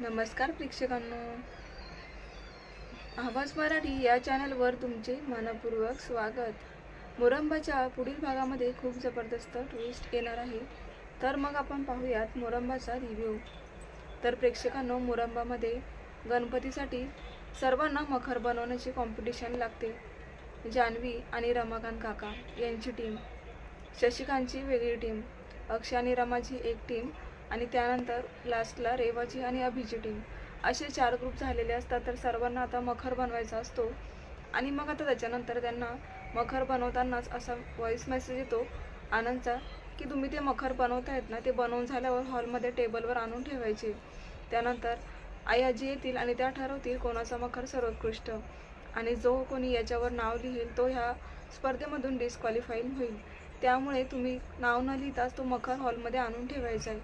नमस्कार प्रेक्षकांनो. आवाज मराठी या चॅनलवर तुमचे मनपूर्वक स्वागत. मोरंबाच्या पुढील भागामध्ये खूप जबरदस्त ट्विस्ट येणार आहे. तर मग आपण पाहूयात मोरंबाचा रिव्ह्यू तर प्रेक्षकांनो मोरंबामध्ये गणपतीसाठी सर्वांना मखर बनवण्याची कॉम्पिटिशन लागते. जान्हवी आणि रमाकांत काका यांची टीम शशिकांतची वेगळी टीम अक्षय आणि रमाची एक टीम आणि त्यानंतर लास्टला रेवाची आणि अभिची टीम असे चार ग्रुप झालेले असतात. तर सर्वांना आता मखर बनवायचा असतो. आणि मग आता त्याच्यानंतर त्यांना मखर बनवतानाच असा व्हॉईस मेसेज येतो आनंदचा की तुम्ही ते मखर बनवतायत ना ते बनवून झाल्यावर हॉलमध्ये टेबलवर आणून ठेवायचे. त्यानंतर आई आजी येतील आणि त्या ठरवतील कोणाचा मखर सर्वोत्कृष्ट. आणि जो कोणी याच्यावर नाव लिहिल तो ह्या स्पर्धेमधून डिस्क्वालिफाईड होईल. त्यामुळे तुम्ही नाव न लिहिताच तो मखर हॉलमध्ये आणून ठेवायचा आहे.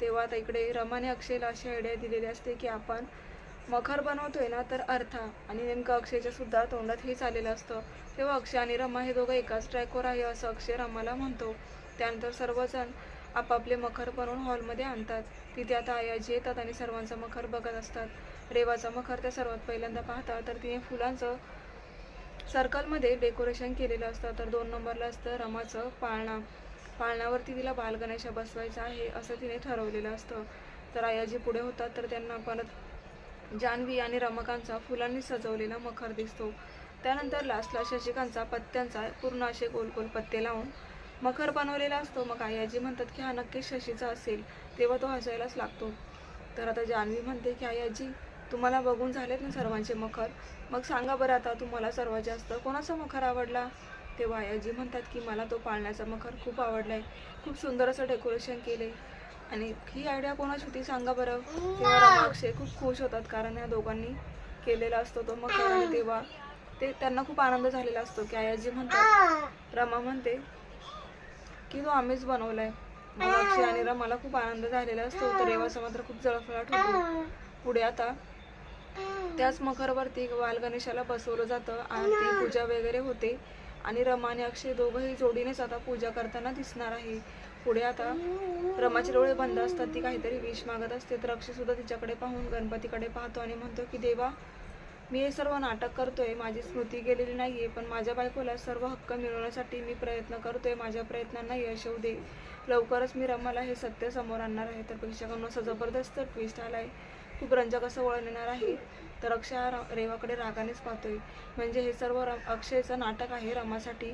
तेव्हा आता इकडे रमाने अक्षयला अशी आयडिया दिलेली असते की आपण मखर बनवतोय ना तर अर्था आणि नेमकं अक्षयच्या सुद्धा तोंडात हेच आलेलं असतं. तेव्हा अक्षय आणि रमा हे दोघं एकाच ट्रॅकवर आहे असं अक्षय रमाला म्हणतो. त्यानंतर सर्वजण आपापले मखर बनवून हॉलमध्ये आणतात. तिथे आता आयाजी येतात आणि सर्वांचा मखर बघत असतात. रेवाचा मखर त्या सर्वात पहिल्यांदा पाहतात तर तिने फुलांचं सर्कलमध्ये डेकोरेशन केलेलं असतं. तर दोन नंबरला असतं रमाचं पाळणा. पाळण्यावरती तिला बालगणेशा बसवायचा आहे असं तिने ठरवलेलं असतं. तर आयाजी पुढे होतात तर त्यांना परत जान्हवी आणि रमकांचा फुलांनी सजवलेला मखर दिसतो. त्यानंतर लास्टला शशिकांचा पत्त्यांचा पूर्ण असे गोल गोल पत्ते लावून मखर बनवलेला असतो. मग आयाजी म्हणतात की हा नक्कीच शशीचा असेल तेव्हा तो हसायलाच लागतो. तर आता जान्हवी म्हणते की आयाजी तुम्हाला बघून झालेत ना सर्वांचे मखर? मग सांगा बरं आता तुम्हाला सर्वात जास्त कोणाचा मखर आवडला? तेव्हा आयाजी म्हणतात की मला तो पाळण्याचा मखर खूप आवडला आहे खूप सुंदर असं डेकोरेशन केले आणि ही आयडिया कोणाची होती सांगा बरं? तेव्हा खूप खुश होतात कारण या दोघांनी केलेला असतो तो मखर आणि तेव्हा ते त्यांना खूप आनंद झालेला असतो की आयाजी म्हणतात रमा म्हणते की तो आम्हीच बनवलाय. मग आणि रमाला खूप आनंद झालेला असतो. तर रेवाचा मात्र खूप जळफळाट होतो. पुढे आता त्याच मखरवरती बाल गणेशाला बसवलं जातं. आरती पूजा वगैरे होते. आणि रमा आणि अक्षय दोघंही जोडीनेच आता पूजा करताना दिसणार आहे. पुढे आता रमाचे डोळे बंद असतात ती काहीतरी विष मागत असते तर अक्षय सुद्धा तिच्याकडे पाहून गणपतीकडे पाहतो आणि म्हणतो की देवा मी हे सर्व नाटक करतोय माझी स्मृती गेलेली नाही आहे पण माझ्या बायकोला सर्व हक्क मिळवण्यासाठी मी प्रयत्न करतोय माझ्या प्रयत्नांना यश येऊ दे. लवकरच मी रमाला हे सत्य समोर आणणार आहे. तर प्रेक्षकांना असा जबरदस्त ट्विस्ट आलाय. रंजक असं वळण येणार आहे. तर अक्षय रेवाकडे रागानेच पाहतोय. म्हणजे हे सर्व रम अक्षयचं नाटक आहे रमासाठी.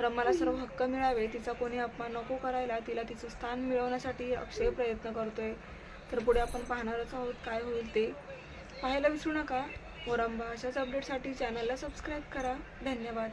रमाला सर्व हक्क मिळावे तिचा कोणी अपमान नको करायला तिला तिचं स्थान मिळवण्यासाठी अक्षय प्रयत्न करतोय. तर पुढे आपण पाहणारच आहोत काय होईल ते. पाहायला विसरू नका. वरंबा अशाच अपडेटसाठी चॅनलला सबस्क्राईब करा. धन्यवाद.